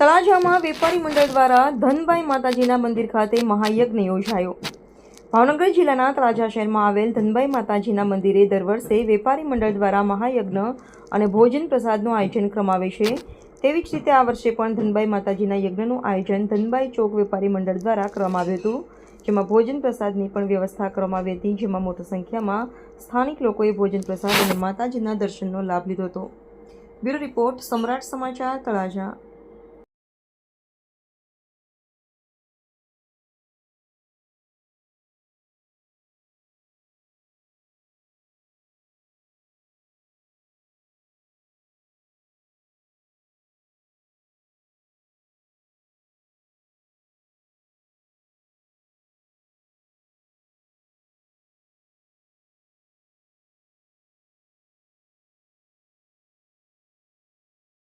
તળાજામાં વેપારી મંડળ દ્વારા ધનભાઈ માતાજીના મંદિર ખાતે મહાયજ્ઞ યોજાયો. ભાવનગર જિલ્લાના તળાજા શહેરમાં આવેલ ધનભાઈ માતાજીના મંદિરે દર વર્ષે વેપારી મંડળ દ્વારા મહાયજ્ઞ અને ભોજન પ્રસાદનું આયોજન ક્રમાવે છે. તેવી જ રીતે આ વર્ષે પણ ધનભાઈ માતાજીના યજ્ઞનું આયોજન ધનભાઈ ચોક વેપારી મંડળ દ્વારા કરવામાં આવ્યું હતું, જેમાં ભોજન પ્રસાદની પણ વ્યવસ્થા કરવામાં આવી હતી, જેમાં મોટી સંખ્યામાં સ્થાનિક લોકોએ ભોજન પ્રસાદ અને માતાજીના દર્શનનો લાભ લીધો હતો. બ્યુરો રિપોર્ટ સમ્રાટ સમાચાર તળાજા.